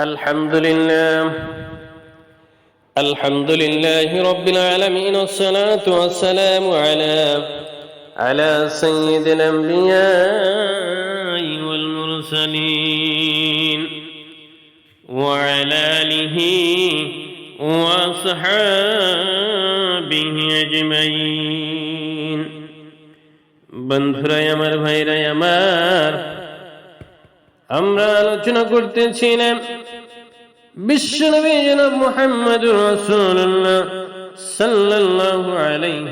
الحمد لله الحمد لله رب العالمين والصلاة والسلام على على سيد الأنبياء والمرسلين وعلى آله وصحابه أجمعين বন্ধুরাই আমার ভাইরাই আমার আমরা আলোচনা করতেছিলাম বিশ্বনবী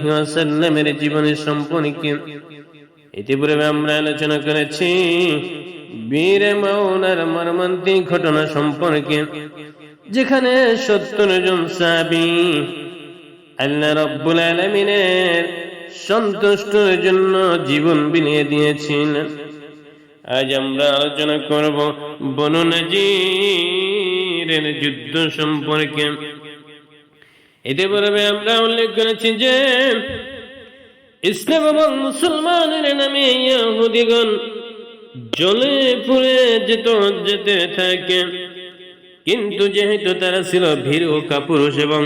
ওয়াসাল্লামের জীবনের সম্পর্কে। ইতিপূর্বে আমরা আলোচনা করেছি ঘটনা সম্পর্কে, যেখানে সত্তর জন সাহাবী আল্লাহ রব্বুল আলামিনের সন্তুষ্টের জন্য জীবন বিলিয়ে দিয়েছেন। আজ আমরা আলোচনা করব বনু নজিরের যুদ্ধ সম্পর্কে। এতে পূর্বে আমরা উল্লেখ করেছি যে, ইসলাম এবং মুসলমানের নামে ইয়াহুদিগণ জলে পুড়ে যেত, যেতে থাকে। কিন্তু যেহেতু তারা ছিল ভীর ও কাপুরুষ এবং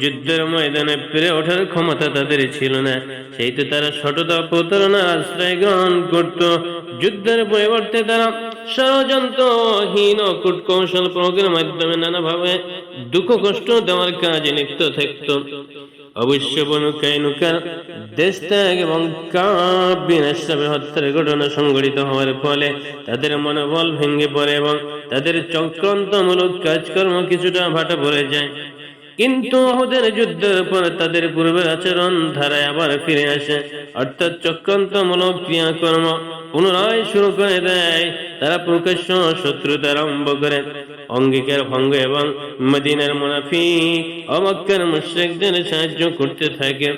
যুদ্ধের ময়দানে পেরে ওঠার ক্ষমতা তাদের ছিল না সেই তো তারা সততা প্রতারণা আশ্রয় গ্রহণ করত। যুদ্ধের পরিবর্তে তারা ষড়যন্ত্রহীন কূটকৌশল প্রয়োগের মাধ্যমে নানাভাবে দুঃখ কষ্ট দেওয়ার কাজে লিপ্ত থাকত। অবশ্য বনু কাইনুকার দেশ ত্যাগ এবং কাবিন হত্যার ঘটনা সংঘটিত হওয়ার ফলে তাদের মনোবল ভেঙে পড়ে এবং তাদের চক্রান্তমূলক কাজকর্ম কিছুটা ভাটা পড়ে যায়। কিন্তু ওদের যুদ্ধের পর তাদের পূর্বের আচরণ ধারায় আবার ফিরে আসে। অর্থাৎ চক্রান্তমূলক ক্রিয়াকর্ম পুনরায় শুরু করে দেয়। তারা প্রকাশ্য শত্রুতা আরম্ভ করে। অঙ্গীকার ভঙ্গ এবং মদিনার মুনাফি অমক্কার মুশ্রিকদের সাহায্য করতে থাকে।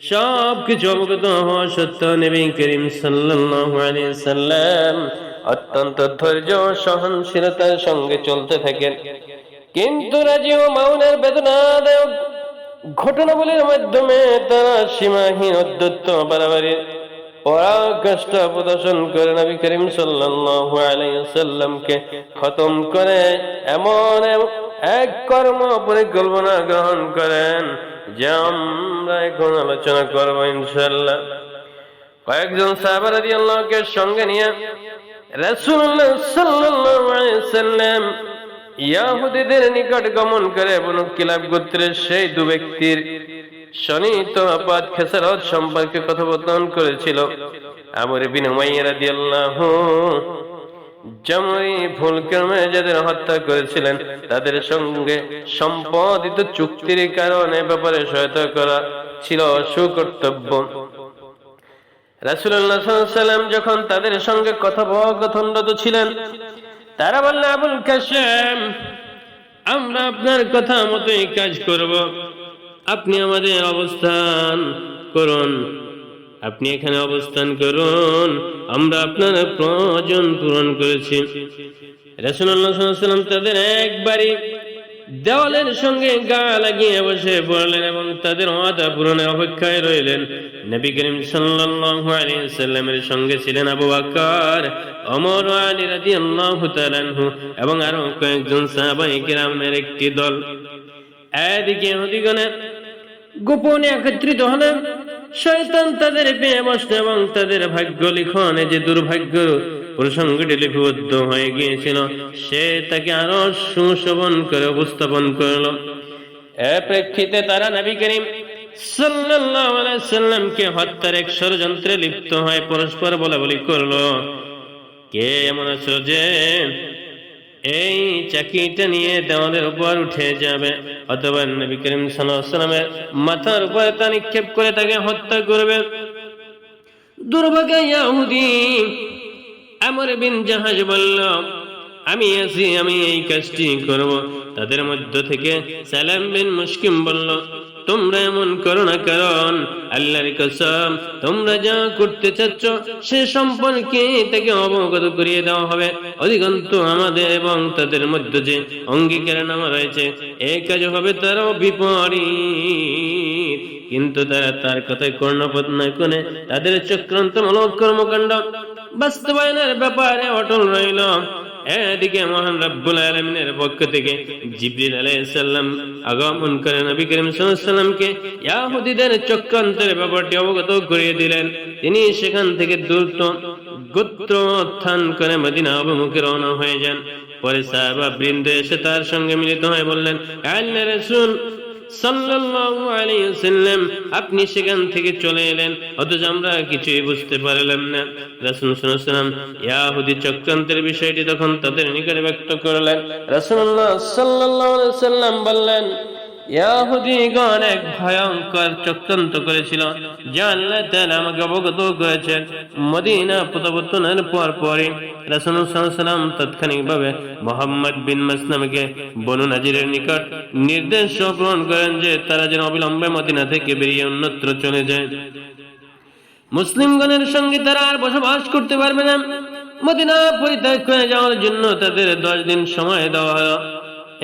সব কিছু অবগত হওয়া সত্ত্বেও নবী করিম সাল্লাল্লাহু আলাইহি সাল্লাম অত্যন্ত ধৈর্য সহনশীলতার সঙ্গে চলতে থাকেন। কিন্তু রাজি ও মাউনের বেদনাদায়ক ঘটনাবলীর মাধ্যমে তারা সীমাহীন অদ্যত্ত বাড়াবাড়ি পরাকাষ্ঠ প্রদর্শন করে নবী করিম সাল্লাল্লাহু সাল্লামকে খতম করে এমন এক কর্ম পরিকল্পনা গ্রহণ করেন যে আমরা এখন আলোচনা করব ইনশাআল্লাহ। কয়েকজন সাহাবা রাদিয়াল্লাহুকে সঙ্গে নিয়ে রাসূলুল্লাহ সাল্লাল্লাহু ইয়াহুদিদের নিকট গমন করে বনু কিলাব গোত্রের সেই দু ব্যক্তির শনিত খেসারত সম্পর্কে কথোপকথন করেছিল। আমর বিন রাদিয়াল্লাহু জামরি ভুলক্রমে যাদের হত্যা করেছিলেন, তাদের সঙ্গে সম্পাদিত চুক্তির কারণে ব্যাপারে সহায়তা করা ছিল সুকর্তব্য। আলাইহি সাল্লাম যখন তাদের সঙ্গে কথোপকথনরত ছিলেন তারা বললে, আবুল কাশেম, আমরা আপনার কথা মতোই কাজ করব। আপনি আমাদের অবস্থান করুন। আপনি এখানে অবস্থান করুন। আমরা আপনার প্রয়োজন পূরণ করেছি। আলাইহি সাল্লাম তাদের একবারই দেওয়ালের সঙ্গে গা লাগিয়ে বসে পড়লেন এবং তাদের ওয়াদা পূরণের অপেক্ষায় রইলেন। নবী করিম সাল্লামের সঙ্গে ছিলেন আবু বকর, ওমর, আলী রাদিয়াল্লাহু তাআলা এবং আরও কয়েকজন সাহাবায়ে কেরামের একটি দল। এদিকে হদিগণে গোপনে একত্রিত হলেন। শয়তান তাদের পেয়ে বসল এবং তাদের ভাগ্য লিখনে যে দুর্ভাগ্য প্রসঙ্গটি লিপিবদ্ধ হয়ে গিয়েছিল। সে তাকে আরও সুশোভন করে উপস্থাপন করল। এ প্রেক্ষিতে তারা নবী করিম সাল্লামকে হত্যার এক ষড়যন্ত্রে লিপ্ত হয়ে পরস্পর বলা বলি করল। কে এমন আছো যে এই চাকিটা নিয়ে দেওয়ালের উপর উঠে যাবে? অথবা নবী করিম সাল্লামের মাথার উপরে তা নিক্ষেপ করে তাকে হত্যা করবে? দুর্ভাগ্য আমর বিন জাহাজ বলল, আমি আছি, আমি এই কাজটি করব। তাদের মধ্য থেকে সালাম বিন মুশকিম বলল, তোমরা এমন করো না, কারণ আল্লাহর কসম, তোমরা যা করতে চাচ্ছ, সে সম্পর্কে তাকে অবগত করিয়ে দেওয়া হবে। অধিকন্ত আমাদের এবং তাদের মধ্যে যে অঙ্গীকার নামা রয়েছে এই কাজ হবে তারাও বিপরীত। কিন্তু তারা তার কথায় কর্ণপদ না করে তাদের চক্রান্তমূলক কর্মকাণ্ড বাস্তবায়নের ব্যাপারে অটল রইল। এদিকে মহান রব্বুল আলমিনের পক্ষ থেকে জিবরিল আলাইসাল্লাম আগমন করে নবী করিম সাল্লামকে ইয়াহুদিদের চক্রান্তের ব্যাপারটি অবগত করিয়ে দিলেন। তিনি সেখান থেকে দ্রুত গোত্র উত্থান করে মদিনা অভিমুখে রওনা হয়ে যান। পরে সাহাবা বৃন্দ এসে তার সঙ্গে মিলিত হয়ে বললেন আল্লাহ রসুল আলাইহি আপনি সেখান থেকে চলে এলেন। অথচ আমরা কিছুই বুঝতে পারলাম না। রাসুল সাল্লাল্লাহু ইয়াহুদি চক্রান্তের বিষয়টি তখন তাদের নিকটে ব্যক্ত করলেন। রসুল্লাহ সাল্লাম বললেন ভয়ঙ্কর চক্রান্ত করেছিল আমাকে অবগত মদিনা পর তাৎক্ষণিকভাবে মোহাম্মদ বিন মাসলামকে বনু নাজিরের নিকট নির্দেশ প্রদান করেন যে তারা যেন অবিলম্বে মদিনা থেকে বেরিয়ে অন্যত্র চলে যায়। মুসলিমগণের সঙ্গে তারা আর বসবাস করতে পারবে না। মদিনা পরিত্যাগ করে যাওয়ার জন্য তাদের দশ দিন সময় দেওয়া হলো।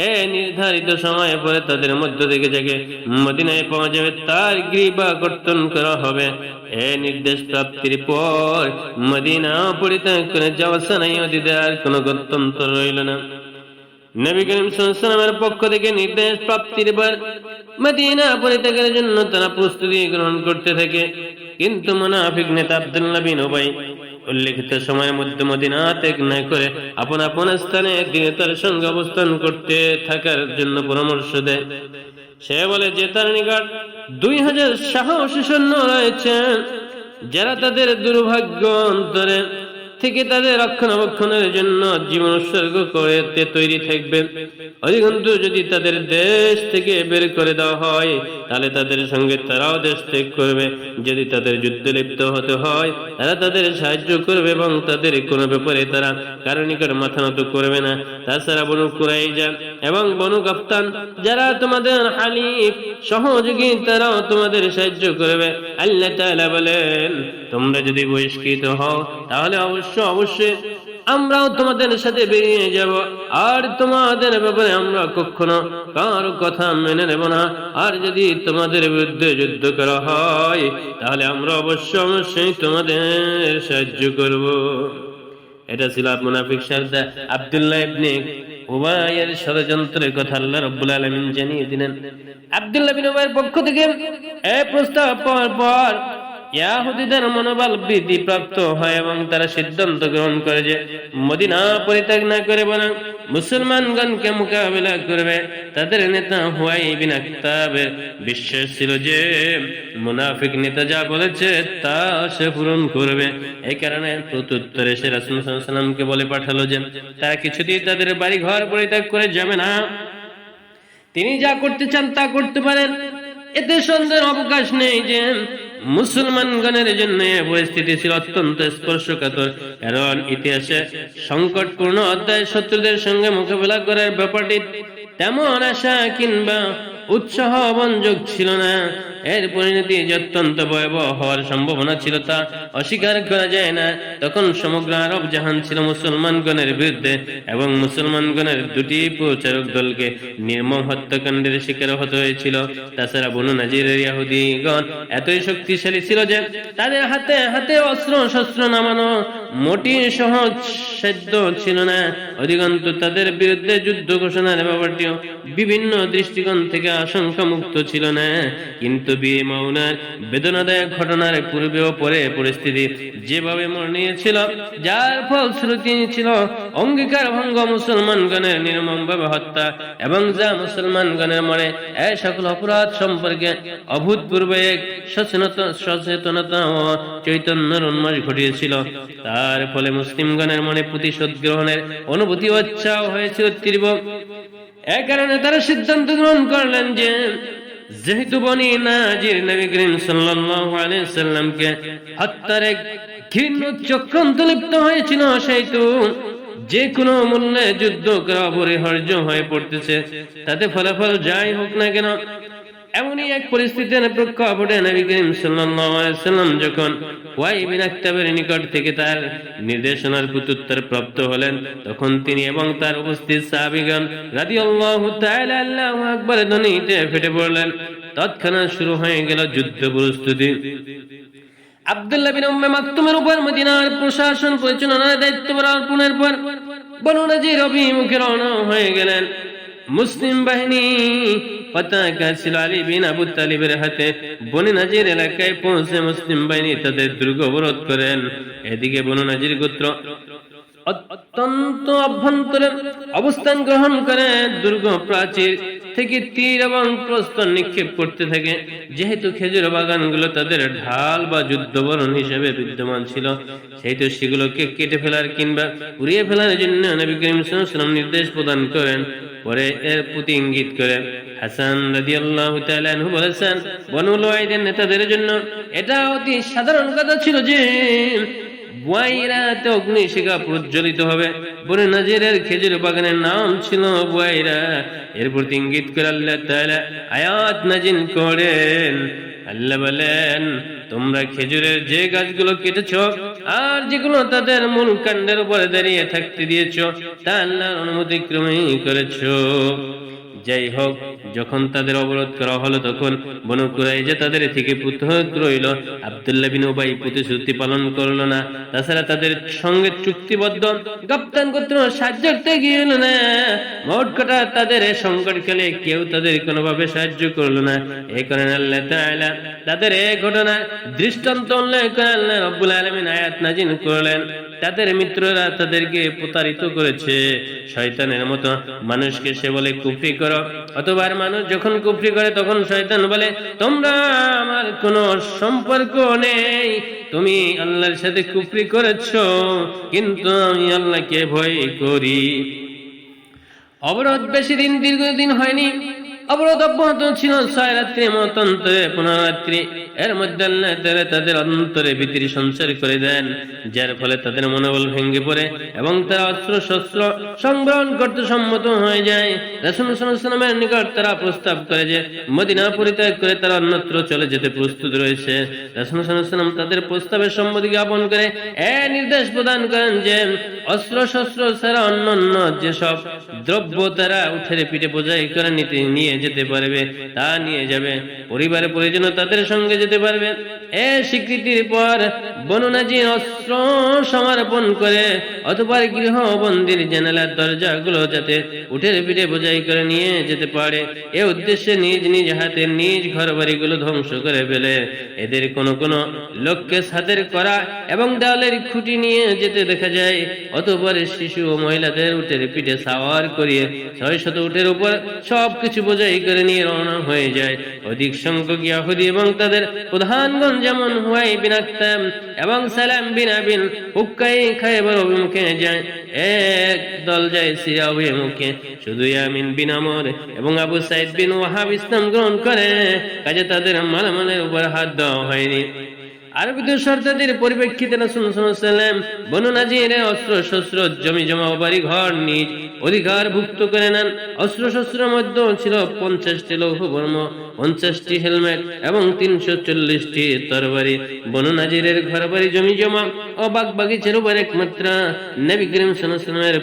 এ নির্ধারিত সময় পরে তাদের মধ্য থেকে যাকে মদিনায় পাওয়া যাবে তার গ্রীবা কর্তন করা হবে। এ নির্দেশ প্রাপ্তির পর মদিনা পরিত্যাগ করে যাওয়া সানাই অতীতে আর কোনো গত্যন্তর রইল না। পক্ষ থেকে নির্দেশ প্রাপ্তির পর মদিনা পরিত্যাগের জন্য তারা প্রস্তুতি গ্রহণ করতে থাকে। কিন্তু মুনাফিক নেতা আব্দুল্লাহ বিন ওবাই উল্লেখিত সময়ের মধ্যে মদিনা ত্যাগ না করে আপন আপন স্থানে তিনি তার সঙ্গে অবস্থান করতে থাকার জন্য পরামর্শ দেয়। সে বলে যে তার নিকট দুই হাজার সাহসী সৈন্য রয়েছে, যারা তাদের দুর্ভাগ্য অন্তরে থেকে তাদের রক্ষণাবেক্ষণের জন্য জীবন উৎসর্গ করে তৈরি থাকবে। অধিকন্তু যদি তাদের দেশ থেকে বের করে দেওয়া হয়, তাহলে তাদের সঙ্গে তারাও দেশ ত্যাগ করবে। যদি তাদের যুদ্ধে লিপ্ত হতে হয়, তারা তাদের সাহায্য করবে এবং তাদের কোনো ব্যাপারে তারা কারও নিকট মাথা নত করবে না। তাছাড়া বনু কুরাইজা এবং বনু কাপ্তান যারা তোমাদের হালিফ, সহযোগী, তারাও তোমাদের সাহায্য করবে। আল্লাহ বলেন, তোমরা যদি বহিষ্কৃত হও, তাহলে অবশ্য অবশ্যই আমরাও তোমাদের সাথে বেরিয়ে যাব। আর তোমাদের ব্যাপারে আমরা কখনো কার কথা মেনে নেব না। আর যদি তোমাদের বিরুদ্ধে যুদ্ধ করা হয়, তাহলে আমরা অবশ্য অবশ্যই তোমাদের সাহায্য করব। এটা ছিল মুনাফিক সর্দার আব্দুল্লাহ ইবনে উবাইয়ের ষড়যন্ত্রের কথা আল্লাহ রব্বুল আলমিন জানিয়ে দিলেন। আবদুল্লাহ বিন পক্ষ থেকে এই প্রস্তাব পাওয়ার পর ইয়াহুদিদের মনোবল বৃদ্ধি প্রাপ্ত হয় এবং তারা সিদ্ধান্ত গ্রহণ করে যে মদিনা পরিত্যাগ না করে বরং মুসলমানগণকে মোকাবিলা করবে। তাদের নেতা হুয়াই বিন আখতাবের বিশ্বাস ছিল যে মুনাফিক নেতা যা বলেছে তা সে পূরণ করবে। এই কারণে প্রত্যুত্তরে সে রাসূল সাল্লাল্লাহু আলাইহি ওয়াসাল্লামকে বলে পাঠালো যে তারা কিছুতেই তাদের বাড়ি ঘর পরিত্যাগ করে যাবে না। তিনি যা করতে চান তা করতে পারেন। এতে সন্দেহের অবকাশ নেই যে মুসলমানগণের জন্য পরিস্থিতি ছিল অত্যন্ত স্পর্শকাতর। কারণ ইতিহাসে সংকটপূর্ণ অধ্যায় শত্রুদের সঙ্গে মোকাবেলা করার ব্যাপারটি তেমন আশা কিংবা উৎসাহ বঞ্জক ছিল না। এর পরিণতি যে অত্যন্ত ভয়াবহ হওয়ার সম্ভাবনা ছিল তা অস্বীকার করা যায় না। তখন সমগ্র আরব জাহান ছিল মুসলমানগণের বিরুদ্ধে এবং মুসলমানগণের দুটি প্রচারক দলকে নির্মম হত্যাকাণ্ডের শিকার হতে হয়েছিল। তাছাড়া বনু নাজিরের ইয়াহুদিগণ এতই শক্তিশালী ছিল যে তাদের হাতে হাতে অস্ত্র শস্ত্র নামানো মোটি সহজ সাধ্য ছিল না। অধিকন্ত তাদের বিরুদ্ধে যুদ্ধ ঘোষণার ব্যাপারটিও বিভিন্ন দৃষ্টিকোণ থেকে আশঙ্কা মুক্ত ছিল না। কিন্তু বিয়ে মৌনার বেদনাদায়ক ঘটনার পূর্বে ও পরে পরিস্থিতি যেভাবে মনে নিয়েছিল যার ফলশ্রুতি ছিল অঙ্গীকার ভঙ্গ মুসলমানগণের নির্মমভাবে হত্যা এবং যা মুসলমানগণের মনে এ সকল অপরাধ সম্পর্কে অভূতপূর্ব এক সচেতনতা সচেতনতা ও চৈতন্যের উন্মাস ঘটিয়েছিল। তার ফলে মুসলিমগণের মনে প্রতিশোধ গ্রহণের অনুভূতি উৎসাহ হয়েছিল তীব্র। কারণে তারা সিদ্ধান্ত গ্রহণ করলেন যে, যেহেতু বনি নাজির নবী করিম সাল্লাল্লাহু আলাইহি সাল্লামকে হত্যার এক ঘৃণ্য চক্রান্ত লিপ্ত হয়েছিল, সেহেতু যে কোনো মূল্যে যুদ্ধ করা অপরিহার্য হয়ে পড়তেছে। তাতে ফলাফল যাই হোক না কেন এমনই এক পরিস্থিতির প্রেক্ষাপটে নবী করিম সাল্লাম যখন ওয়াই বিন আক্তাবের নিকট থেকে তার নির্দেশনার প্রাপ্ত হলেন, তখন তিনি এবং তার উপস্থিত সাহাবীগণ আল্লাহু ধ্বনিতে ফেটে পড়লেন। তৎক্ষণাৎ শুরু হয়ে গেল যুদ্ধ প্রস্তুতি। বিন উম্মে মাকতুমের উপর মদিনার প্রশাসন পরিচালনার দায়িত্ব অর্পণের পর বনু নাজির অভিমুখে রওনা হয়ে গেলেন। মুসলিম বাহিনী পতাকা ছিল আলী বিন আবু তালিবের হাতে। বনি নাজির এলাকায় পৌঁছে মুসলিম বাহিনী তাদের দুর্গ অবরোধ করেন। এদিকে বনু নাজির গোত্র অত্যন্ত অভ্যন্তরে অবস্থান গ্রহণ করে, দুর্গ প্রাচীর থেকে তীর এবং প্রস্তর নিক্ষেপ করতে থাকে। যেহেতু খেজুর বাগানগুলো তাদের ঢাল বা যুদ্ধবরণ হিসেবে বিদ্যমান ছিল, সেহেতু সেগুলোকে কেটে ফেলার কিংবা উড়িয়ে ফেলার জন্য নবী করিম সাল্লাল্লাহু নির্দেশ প্রদান করেন। পরে এর প্রতি ইঙ্গিত করে হাসান রাদিয়াল্লাহু বলেছেন, বনু লুআইদের নেতাদের জন্য এটা অতি সাধারণ কথা ছিল যে প্রজ্বলিত হবে। নাজিরের খেজুর বাগানের নাম ছিল এর প্রতি ইঙ্গিত করে আয়াত করেন। বলেন, তোমরা খেজুরের যে গাছগুলো কেটেছ আর যেগুলো তাদের মূল কাণ্ডের উপরে দাঁড়িয়ে থাকতে দিয়েছ তা আল্লাহর অনুমতি ক্রমেই করেছ। যাই হোক যখন তাদের অবরোধ করা হলো তখন বনু কুরাইজা তাদের থেকে পৃথক রইল। আব্দুল্লাহ বিন উবাই প্রতিশ্রুতি পালন করল না। তাছাড়া তাদের সঙ্গে চুক্তিবদ্ধ গাপ্তান গোত্র সাহায্য করতে গিয়েল না। মোট কথা তাদের সংকট কালে কেউ তাদের কোনোভাবে সাহায্য করল না। এই কারণে আল্লাহ তাআলা তাদের এই ঘটনা দৃষ্টান্ত উল্লেখ করে আল্লাহ রব্বুল আলামিন আয়াত নাজিল করলেন। তাদের মিত্ররা তাদেরকে প্রতারিত করেছে। শয়তানের মতো মানুষকে সে বলে, কুফরি করো। অথবা মানুষ যখন কুফরি করে, তখন শয়তান বলে, তোমরা আমার কোনো সম্পর্ক নেই। তুমি আল্লাহর সাথে কুফরি করেছ, কিন্তু আমি আল্লাহকে ভয় করি। অবরোধ বেশি দিন, দীর্ঘদিন হয়নি। অবরোধ অব্যাহত ছিল ছয় রাত্রি মতন্তরে পনেরো রাত্রি এর মধ্যে আল্লাহ তাআলা তাদের অন্তরে ভীতির সঞ্চার করে দেন, যার ফলে তাদের মনোবল ভেঙে পড়ে এবং তারা অস্ত্র শস্ত্র সংগ্রহণ করতে সম্মত হয়ে যায়। রাসূল সাল্লাল্লাহু নিকট তারা প্রস্তাব করে যে, মদিনা পরিত্যাগ করে তারা অন্যত্র চলে যেতে প্রস্তুত রয়েছে। রাসূল সাল্লাল্লাহু তাদের প্রস্তাবের সম্মতি জ্ঞাপন করে এ নির্দেশ প্রদান করেন যে অস্ত্র শস্ত্র ছাড়া অন্য অন্য যেসব দ্রব্য তারা উঠে পিঠে বোঝাই করে নিতে নিয়ে যেতে পারবে, তা নিয়ে যাবে। পরিবারে পরিজন তাদের সঙ্গে যেতে পারবে। এ স্বীকৃতির পর বননাজি অস্ত্র সমর্পণ করে অথবা গৃহবন্দির জানালার দরজাগুলো যাতে উঠের পিঠে বোঝাই করে নিয়ে যেতে পারে। এ উদ্দেশ্যে নিজ নিজ হাতে নিজ ঘর বাড়িগুলো ধ্বংস করে ফেলে। এদের কোন কোন লোককে সাথের করা এবং দেওয়ালের খুঁটি নিয়ে যেতে দেখা যায়। অতপর শিশু ও মহিলাদের উঠের পিঠে সাওয়ার করিয়ে ছয় শত উঠের উপর সবকিছু বোঝাই করে নিয়ে রওনা হয়ে যায়। অধিক সংখ্যক ইয়াহুদি এবং তাদের প্রধানগণ যেমন হুয়াই বিন আখতাম এবং সালাম বিন আবিন হুক্কাই খায়বার অভিমুখে যায়। এক দল যায় সিরিয়া অভিমুখে। শুধু ইয়ামিন বিন আমর এবং আবু সাইদ বিন ওয়াহাব ইসলাম গ্রহণ করে। কাজে তাদের মালামালের উপর হাত দেওয়া হয়নি। আরবিদের সর্দারদের পরিপ্রেক্ষিতে রাসূল অস্ত্র শস্ত্র জমি জমা বাড়ি ঘর নিজ অধিকার করে নেন। অস্ত্র শস্ত্রের ছিল পঞ্চাশটি লৌহ বর্ম পঞ্চাশটি হেলমেট এবং তিনশো চল্লিশটি তরবারি। বনু ঘর বাড়ি জমি জমা ও বাগ বাগিচার উপর একমাত্র নবী করিম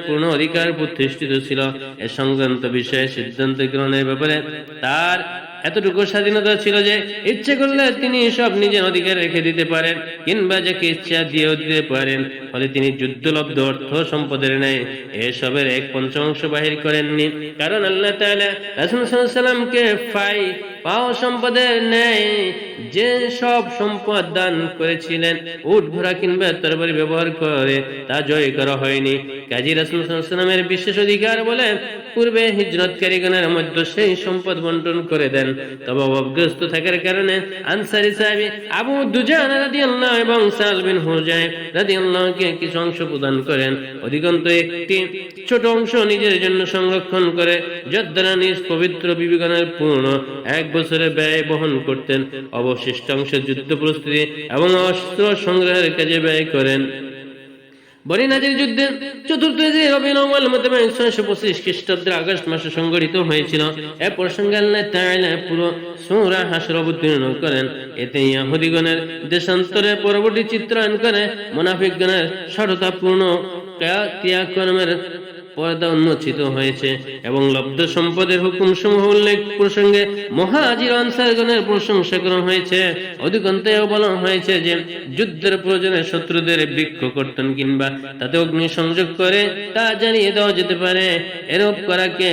পূর্ণ অধিকার প্রতিষ্ঠিত ছিল। এ সংক্রান্ত বিষয়ে সিদ্ধান্ত গ্রহণের ব্যাপারে তার এতটুকু স্বাধীনতা ছিল যে ইচ্ছে করলে তিনি সব নিজের অধিকার রেখে দিতে পারেন কিংবা যাকে ইচ্ছা দিয়েও দিতে পারেন। ফলে তিনি যুদ্ধলব্ধ অর্থ সম্পদের নেয় এসবের এক পঞ্চমাংশ বাহির করেননি। কারণ আল্লাহ তাহলে রাসুল সাল্লামকে ফাই পাও সম্পদের নেয় যে সব সম্পদ দান করেছিলেন, উট, ঘোড়া কিংবা তরবারি ব্যবহার করে তা জয় করা হয়নি। কাজী রাসূল সাল্লাল্লাহু আলাইহি সাল্লামের বিশেষ অধিকার বলে পূর্বে হিজরতকারীগণের মধ্যে সেই সম্পদ বন্টন করে দেন। তবে অভাবগ্রস্ত থাকার কারণে আনসারী সাহেব আবু দুজান রাদিয়াল্লাহু এবং সাল বিন হুজাইব রাদিয়াল্লাহুকে কিছু অংশ প্রদান করেন। অধিকন্ত একটি ছোট অংশ নিজের জন্য সংরক্ষণ করে, যদ্বারা নিজ পবিত্র বিবেকানের পূর্ণ এক বছরের ব্যয় বহন করতেন। অবশিষ্ট অংশ যুদ্ধ প্রস্তুতি এবং অস্ত্র সংগ্রহের কাজে ব্যয় করেন। আগস্ট মাসে সংগঠিত হয়েছিল। করেন। এতে পরবর্তী চিত্রায়ন করে মুনাফিকগণের সরতাপূর্ণ ক্রিয়াকর্মের পর্দা উন্মোচিত হয়েছে এবং লব্ধ সম্পদের হুকুম সমূহ উল্লেখ প্রসঙ্গে মহাজির আনসারগণের প্রশংসা করা হয়েছে। অধিকন্তেও বলা হয়েছে যে, যুদ্ধের প্রয়োজনে শত্রুদের বৃক্ষ কর্তন কিংবা তাতে অগ্নি সংযোগ করে তা জানিয়ে দেওয়া যেতে পারে। এরূপ করাকে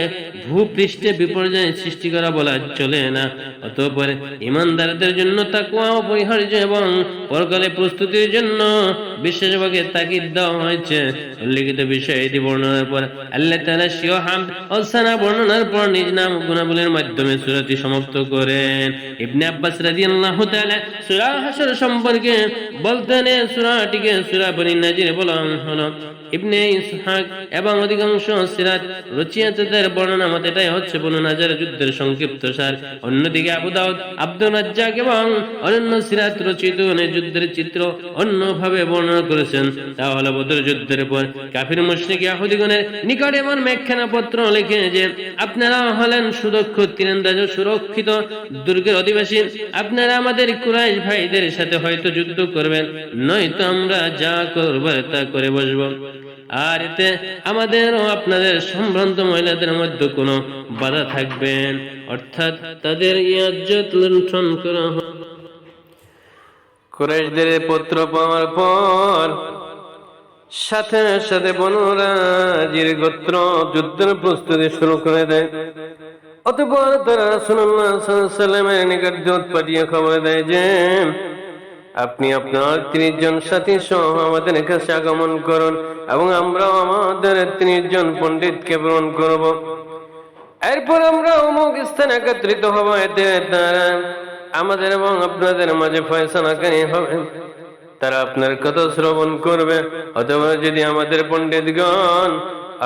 ভূপৃষ্ঠে বিপর্যয় সৃষ্টি করা বলা চলে না। অতঃপর ইমানদারদের জন্য তা তাকুয়া অপরিহার্য এবং পরকালে প্রস্তুতির জন্য বিশেষভাবে তাকিদ দেওয়া হয়েছে। উল্লিখিত বিষয় এটি বর্ণনার পর আল্লাহ হামদ ও সানা বর্ণনার পর নিজ নাম গুণাবলীর মাধ্যমে সমাপ্ত করেন। ইবনে আব্বাস রাদিয়াল্লাহু তাআলা সূরা হাশর সম্পর্কে বলতেন বনি নাজির হলো। ইবনে ইসহাক এবং অধিকাংশ সিরাত বর্ণনা মতে এটাই হচ্ছে বনু নাজার যুদ্ধের সংক্ষিপ্ত সার। অন্যদিকে আবু দাউদ আব্দুল রাজ্জাক এবং অন্যান্য সিরাত রচিত যুদ্ধের চিত্র অন্যভাবে বর্ণনা করেছেন। তা হলো বদর যুদ্ধের পর কাফির, মুশরিক নিকট এমন মেঘখানা পত্র লিখে যে, আপনারা হলেন সুদক্ষ, তীরন্দাজ, সুরক্ষিত, দুর্গের অধিবাসী। আপনারা আমাদের কুরাইশ ভাইদের সাথে হয়তো যুদ্ধ করবেন। নয়তো আমরা যা করবার তা করে বসবো। আর এতে আমাদের ও আপনাদের সম্ভ্রান্ত মহিলাদের মধ্যে কোনো বাধা থাকবেন অর্থাৎ তাদের ইয়াজ্জত লুণ্ঠন করা কুরাইশদের পত্র পাওয়ার পর সাথে সাথে বনরাজির গোত্র যুদ্ধের প্রস্তুতি শুরু করে দেয়। অতপর তারা আলাইহি নিকট দূত পাঠিয়ে খবর দেয় যে, আপনি আপনার ত্রিশ জন সাথী সহ আমাদের কাছে আগমন করুন এবং আমরাও আমাদের ত্রিশ জন পণ্ডিতকে প্রেরণ করব। এরপর আমরা অমুক স্থানে একত্রিত হব। এতে তারা আমাদের এবং আপনাদের মাঝে ফয়সালাকারী হবে। তারা আপনার কথা শ্রবণ করবে। অথবা যদি আমাদের পণ্ডিতগণ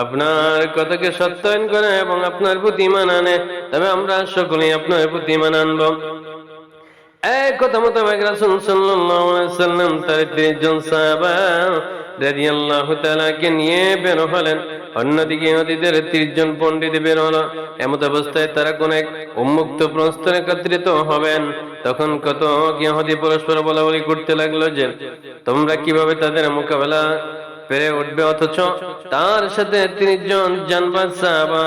আপনার কথাকে সত্যায়ন করে এবং আপনার প্রতি আনে, তবে আমরা সকলেই আপনার প্রতি মান আনব। তার 30 জন সাহাবা রাজিয়াল্লাহ তালাকে নিয়ে বের হলেন। অন্যদিকে নদীদের 30 জন পণ্ডিত বের হলো এমত অবস্থায় তারা কোন এক উন্মুক্ত প্রস্তরে একত্রিত হবেন। তখন কত ইহুদি পরস্পর বলা বলি করতে লাগল যে, তোমরা কীভাবে তাদের মোকাবেলা পেরে উঠবে অথচ তার সাথে তিরিশ জন জানবাদ সাহাবা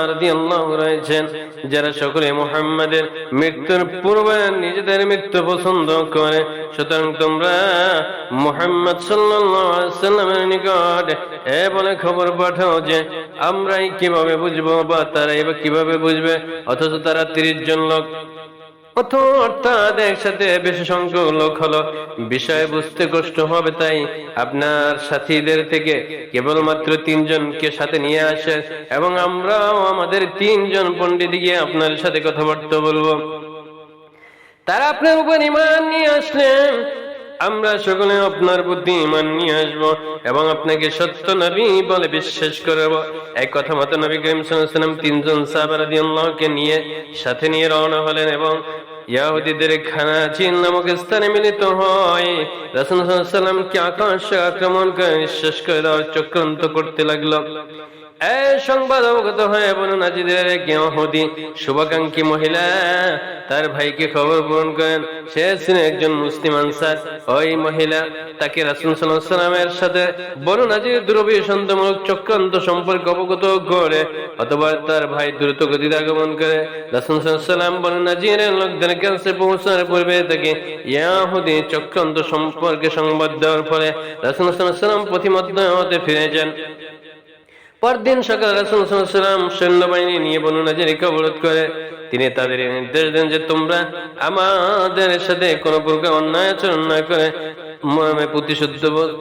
রয়েছেন, যারা সকলে মুহাম্মাদের মৃত্যুর পূর্বে নিজেদের মৃত্যু পছন্দ করে। সুতরাং তোমরা মুহাম্মদ সাল্লামের নিকট এ বলে খবর পাঠাও যে আমরাই কীভাবে বুঝব বা তারাই বা কীভাবে বুঝবে, অথচ তারা তিরিশ জন লোক। অর্থাৎ একসাথে বেশি সংখ্যক লোক হলো। বিষয় বুঝতে কষ্ট হবে তাই আপনার সাথীদের থেকে কেবলমাত্র তিনজনকে সাথে নিয়ে আসে এবং আমরাও আমাদের তিনজন পণ্ডিত গিয়ে আপনার সাথে কথাবার্তা বলব। তারা আপনার উপর ইমান নিয়ে আসলেন। আমরা সকলে আপনার বুদ্ধি ইমান নিয়ে আসব এবং আপনাকে সত্য নবী বলে বিশ্বাস করব। এক কথা মতো নবী করিম সাল্লাম তিনজন সাহাবা রাদিয়াল্লাহুকে নিয়ে সাথে নিয়ে রওনা হলেন এবং ইয়াহুদিদের নামক স্থানে মিলিত হয় আক্রমণ করে নিঃশ্বাস করে চক্রান্ত করতে লাগল। সংবাদ অবগত হয়ে বলুন শুভাকাঙ্ক্ষী মহিলা। তার ভাইকে খবর পূরণ করেন। সে ছিলেন একজন মুসলিম আনসার। ওই মহিলা তাকে সাথে চক্রান্ত সম্পর্কে অবগত করে অথবা তার ভাই দ্রুত গতিতে আগমন করে। রাসূল সাল্লাম নাজিরের লোকদের কাছে পৌঁছানোর পূর্বে তাকে ইয়াহুদি চক্রান্ত সম্পর্কে সংবাদ দেওয়ার ফলে রাসূল সাল্লাম প্রতিমধ্যে ফিরে যান। পরদিন সকালে রাসুলাম সৈন্যবাহিনী নিয়ে বনু নাজিরকে অবরোধ করে। তিনি তাদের নির্দেশ দেন যে তোমরা আমাদের সাথে কোন প্রকার অন্যায় আচরণ না করে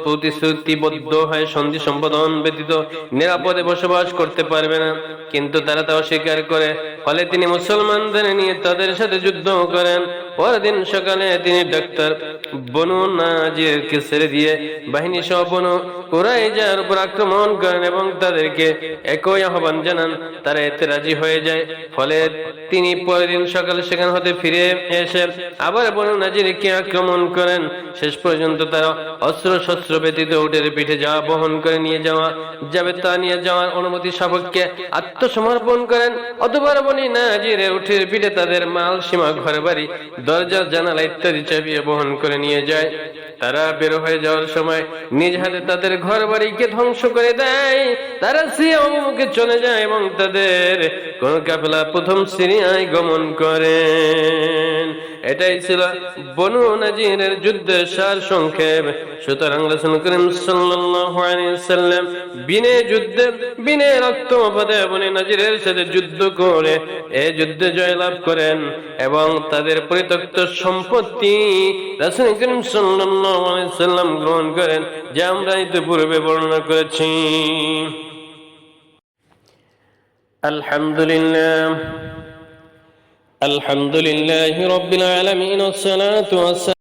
প্রতিশ্রুতিবদ্ধ হয় সন্ধি সম্পাদন ব্যতীত নিরাপদে বসবাস করতে পারবে না। কিন্তু তারা তা অস্বীকার করে। ফলে তিনি মুসলমানদের নিয়ে তাদের সাথে যুদ্ধ করেন। পরদিন সকালে তিনি ডাক্তার বনু নাজিরকে ছেড়ে দিয়ে বাহিনী সহ বনু উপর আক্রমণ করেন এবং তাদেরকে একই আহ্বান জানান, তারা এতে রাজি হয়ে যায়। ফলে তিনি পরের দিন সকালে সেখান হতে ফিরে এসে আবার বনু নাজিরকে আক্রমণ করেন। শেষ পর্যন্ত তারা অস্ত্র শস্ত্র ব্যতীত উটের পিঠে যাওয়া, বহন করে নিয়ে যাওয়া, যাবে তা নিয়ে যাওয়ার অনুমতি সাপেক্ষে আত্মসমর্পণ করেন। অতবার বনি নাজিরে উঠের পিঠে তাদের মাল, সীমা, ঘর, বাড়ি, দরজা, জানালা ইত্যাদি চাপিয়ে বহন করে নিয়ে যায়। তারা বের হয়ে যাওয়ার সময় নিজ হাতে তাদের ঘর, বাড়িকে ধ্বংস করে দেয়। তারা সিরিয়া অভিমুখে চলে যায় এবং তাদের কোন কাফেলা প্রথম সিরিয়ায় গমন করেন। এটাই ছিল বনু নাজিরের যুদ্ধের সার সংক্ষেপ সুতরাং রাসূল করিম সাল্লাল্লাহু আলাইহি সাল্লাম বিনে যুদ্ধে বিনে রক্তপাতে বনে নাজিরের সাথে যুদ্ধ করে এই যুদ্ধে জয়লাভ করেন এবং তাদের পরিত্যক্ত সম্পত্তি রাসূল করিম সাল্লাল্লাহু আলাইহি সাল্লাম গ্রহণ করেন যা আমরা ইতিপূর্বে বর্ণনা করেছি আলহামদুলিল্লাহ الحمد لله رب العالمين والصلاة والسلام